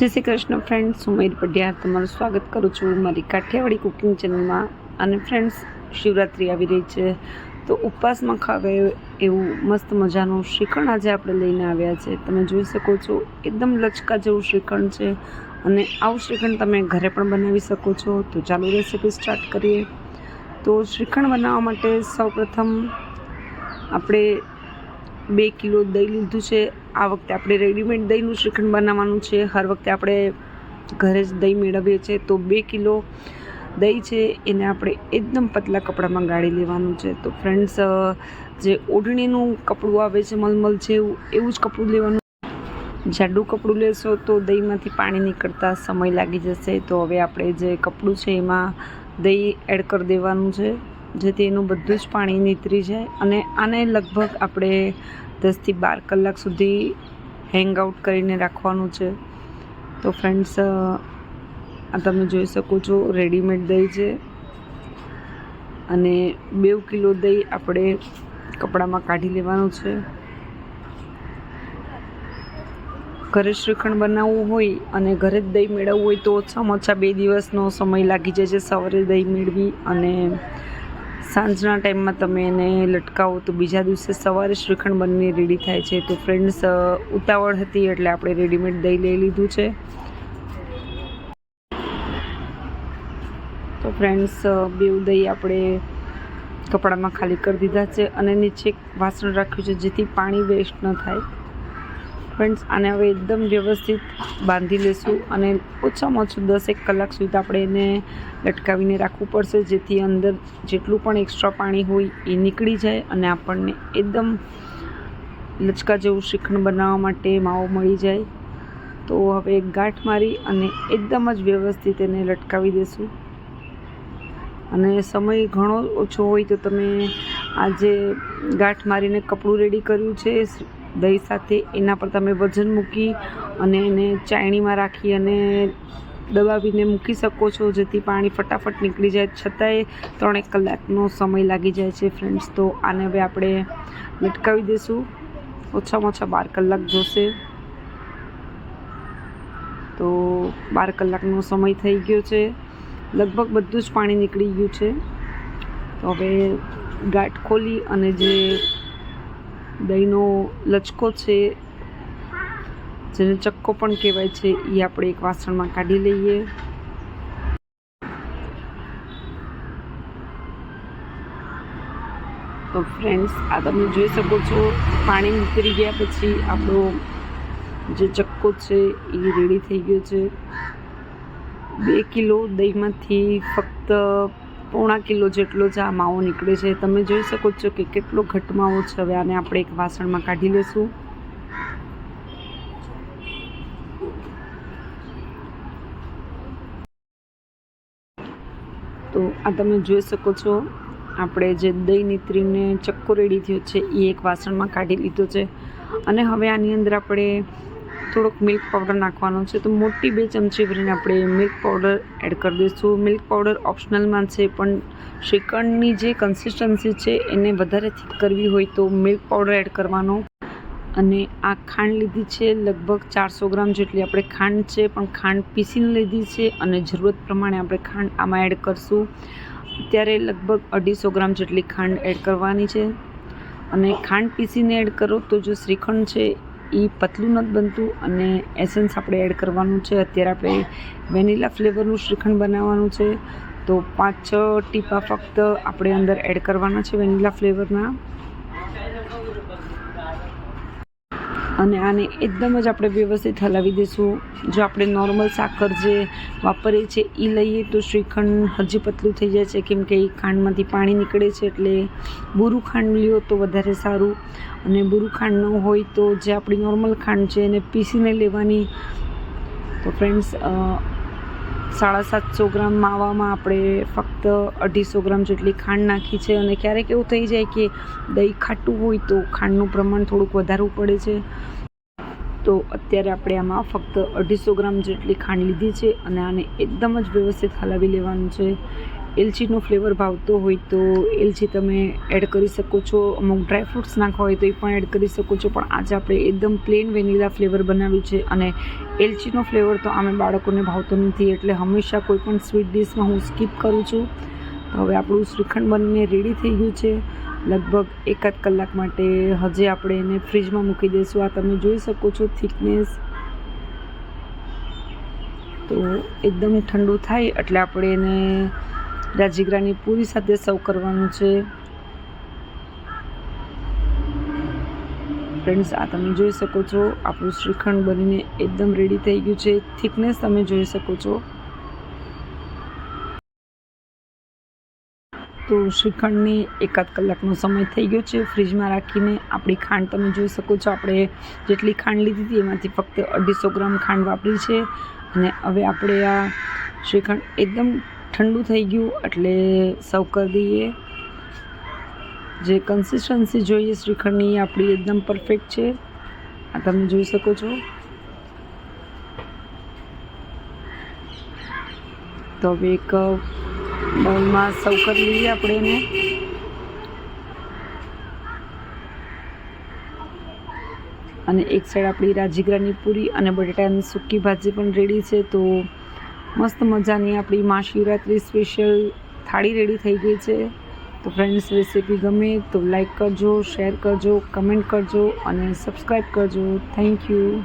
જય શ્રી કૃષ્ણ ફ્રેન્ડ્સ હું મયુર પઢિયાર. તમારું સ્વાગત કરું છું મારી કાઠિયાવાડી કુકિંગ ચેનલમાં અને ફ્રેન્ડ્સ શિવરાત્રિ આવી રહી છે. તો ઉપવાસમાં ખાવે એવું મસ્ત મજાનું શ્રીખંડ આજે આપણે લઈને આવ્યા છે. તમે જોઈ શકો છો, એકદમ લચકા જેવું શ્રીખંડ છે. અને આવું શ્રીખંડ તમે ઘરે પણ બનાવી શકો છો. તો ચાલો રેસીપી સ્ટાર્ટ કરીએ. તો શ્રીખંડ બનાવવા માટે સૌપ્રથમ આપણે બે કિલો દહીં લીધું છે. આ વખતે આપણે રેડીમેડ દહીંનું શ્રીખંડ બનાવવાનું છે. હર વખતે આપણે ઘરે જ દહીં મેળવીએ છીએ. તો બે કિલો દહીં છે. એને આપણે એકદમ પતલા કપડામાં ગાળી લેવાનું છે. તો ફ્રેન્ડ્સ જે ઓઢણીનું કપડું આવે છે, મલમલ એવું એવું જ કપડું લેવાનું. જાડું કપડું લેશો તો દહીંમાંથી પાણી નીકળતા સમય લાગી જશે. તો હવે આપણે જે કપડું છે એમાં દહીં એડ કરી દેવાનું છે. જેથી એનું બધું જ પાણી નીતરી જાય અને આને લગભગ આપણે દસથી બાર કલાક સુધી હેંગ આઉટ કરીને રાખવાનું છે. તો ફ્રેન્ડ્સ આ તમે જોઈ શકો છો રેડીમેડ દહીં છે. અને બે કિલો દહીં આપણે કપડામાં કાઢી લેવાનું છે. ઘરે શ્રીખંડ બનાવવું હોય અને ઘરે જ દહીં મેળવવું હોય તો ઓછામાં ઓછા બે દિવસનો સમય લાગી જાય છે સવારે દહીં મેળવી અને સાંજના ટાઈમમાં તમે એને લટકાવો તો બીજા દિવસે સવારે શ્રીખંડ બનીને રેડી થાય છે. તો ફ્રેન્ડ્સ ઉતાવળ હતી એટલે આપણે રેડીમેડ દહીં લઈ લીધું છે. તો ફ્રેન્ડ્સ બેવ દહીં આપણે કપડામાં ખાલી કરી દીધા છે અને નીચે વાસણ રાખ્યું છે જેથી પાણી વેસ્ટ ન થાય. ફ્રેન્ડ્સ આને હવે એકદમ વ્યવસ્થિત બાંધી લેશું અને ઓછામાં ઓછું દસ એક કલાક સુધી આપણે એને લટકાવીને રાખવું પડશે, જેથી અંદર જેટલું પણ એક્સ્ટ્રા પાણી હોય એ નીકળી જાય અને આપણને એકદમ લચકા જેવું શ્રીખંડ બનાવવા માટે માવો મળી જાય. તો હવે ગાંઠ મારી અને એકદમ જ વ્યવસ્થિત એને લટકાવી દેશું. અને સમય ઘણો ઓછો હોય તો તમે આજે ગાંઠ મારીને કપડું રેડી કર્યું છે દહીં સાથે એના પર તમે વજન મૂકી અને એને ચાયણીમાં રાખી અને દબાવીને મૂકી શકો છો, જેથી પાણી ફટાફટ નીકળી જાય. છતાંય ત્રણેક કલાકનો સમય લાગી જાય છે ફ્રેન્ડ્સ તો આને હવે આપણે લટકાવી દઈશું ઓછામાં ઓછા બાર કલાક જોશે. તો બાર કલાકનો સમય થઈ ગયો છે. લગભગ બધું જ પાણી નીકળી ગયું છે. તો હવે ગાંઠ ખોલી અને જે દહીંનો લચકો છે, જેને ચક્કો પણ કહેવાય છે, એ આપણે એક વાસણમાં કાઢી લઈએ. તો ફ્રેન્ડ્સ આ તમે જોઈ શકો છો, પાણી નીકળી ગયા પછી આપણો જે ચક્કો છે, એ રેડી થઈ ગયો છે. બે કિલો દહીંમાંથી ફક્ત પોણા કિલો જેટલો જ આ માવો નીકળે છે. તમે જોઈ શકો છો કે કેટલો ઘટ માવો છે. હવે આને આપણે એક વાસણમાં કાઢી લેશું. તો આ તમે જોઈ શકો છો, આપણે જે દહીં નીતરીને ચક્કો રેડી થયો છે, એ એક વાસણમાં કાઢી લીધો છે. અને હવે આની અંદર આપણે થોડોક મિલ્ક પાવડર નાખવાનો છે. તો મોટી બે ચમચી ભરીને આપણે મિલ્ક પાવડર એડ કરી દઈશું. મિલ્ક પાવડર ઓપ્શનલમાં છે, પણ શ્રીખંડની જે કન્સિસ્ટન્સી છે, એને વધારે થીક કરવી હોય તો મિલ્ક પાવડર એડ કરવાનો. અને આ ખાંડ લીધી છે, લગભગ ચારસો ગ્રામ જેટલી આપણે ખાંડ છે, પણ ખાંડ પીસીને લીધી છે અને જરૂરત પ્રમાણે આપણે ખાંડ આમાં એડ કરશું. અત્યારે લગભગ અઢીસો ગ્રામ જેટલી ખાંડ એડ કરવાની છે. અને ખાંડ પીસીને એડ કરો તો જો શ્રીખંડ છે એ પતલું નથી બનતું અને એસેન્સ આપણે એડ કરવાનું છે. અત્યારે આપણે વેનીલા ફ્લેવરનું શ્રીખંડ બનાવવાનું છે. તો પાંચ છ ટીપા ફક્ત આપણે અંદર એડ કરવાના છે વેનીલા ફ્લેવરના. અને આને એકદમ જ આપણે વ્યવસ્થિત હલાવી દઈશું જો આપણે નોર્મલ સાકર જે વાપરીએ છીએ એ લઈએ તો શ્રીખંડ હજી પતલું થઈ જાય છે. કેમ કે એ ખાંડમાંથી પાણી નીકળે છે, એટલે બુરું ખાંડ લ્યો તો વધારે સારું. અને બુરું ખાંડ ન હોય તો જે આપણી નોર્મલ ખાંડ છે એને પીસીને લેવાની. તો ફ્રેન્ડ્સ સાડા સાતસો ગ્રામ માવામાં આપણે ફક્ત અઢીસો ગ્રામ જેટલી ખાંડ નાખી છે અને ક્યારેક એવું થઈ જાય કે દહીં ખાટું હોય તો ખાંડનું પ્રમાણ થોડુંક વધારવું પડે છે. તો અત્યારે આપણે આમાં ફક્ત અઢીસો ગ્રામ જેટલી ખાંડ લીધી છે અને આને એકદમ જ વ્યવસ્થિત હલાવી લેવાનું છે. એલચીનો ફ્લેવર ભાવતો હોય તો એલચી તમે એડ કરી શકો છો. અમુક ડ્રાયફ્રૂટ્સ નાખવા હોય તો એ પણ એડ કરી શકો છો. પણ આજે આપણે એકદમ પ્લેન વેનીલા ફ્લેવર બનાવ્યું છે અને એલચીનો ફ્લેવર તો આમે બાળકોને ભાવતો નથી એટલે હંમેશા કોઈ પણ સ્વીટ ડીશમાં હું સ્કીપ કરું છું. તો હવે આપણું શ્રીખંડ બનીને રેડી થઈ ગયું છે. લગભગ એકાદ કલાક માટે હજી આપણે એને ફ્રીજમાં મૂકી દઈશું. આ તમે જોઈ શકો છો થિકનેસ તો એકદમ ઠંડુ થાય એટલે આપણે એને રાજીગરાની પૂરી સાથે સર્વ કરવાનું છે. ફ્રેન્ડ્સ આ તમે જોઈ શકો છો, આપણું શ્રીખંડ બનીને એકદમ રેડી થઈ ગયું છે. થિકનેસ તમે જોઈ શકો છો. તો શ્રીખંડની એકાદ કલાકનો સમય થઈ ગયો છે. ફ્રીજમાં રાખીને આપણી ખાંડ તમે જોઈ શકો છો. આપણે જેટલી ખાંડ લીધી હતી એમાંથી ફક્ત અઢીસો ગ્રામ ખાંડ વાપરી છે. અને હવે આપણે આ શ્રીખંડ એકદમ ઠંડુ થઈ ગયું, એટલે સર્વ કરી દઈએ. જે કન્સિસ્ટન્સી જોઈએ શ્રીખંડની આપણી એકદમ પરફેક્ટ છે. આ તમે જોઈ શકો છો. તો હવે એક બાઉલમાં સર્વ કરી લઈએ આપણે એને. અને એક સાઈડ આપણી રાજગરાની પૂરી અને બટેટાની સૂકી ભાજી પણ રેડી છે, તો મસ્ત મજાની આપણી મા શિવરાત્રિ સ્પેશિયલ થાળી રેડી થઈ ગઈ છે. તો ફ્રેન્ડ્સ રેસીપી ગમે તો લાઈક કરજો શેર કરજો કમેન્ટ કરજો અને સબસ્ક્રાઈબ કરજો. Thank you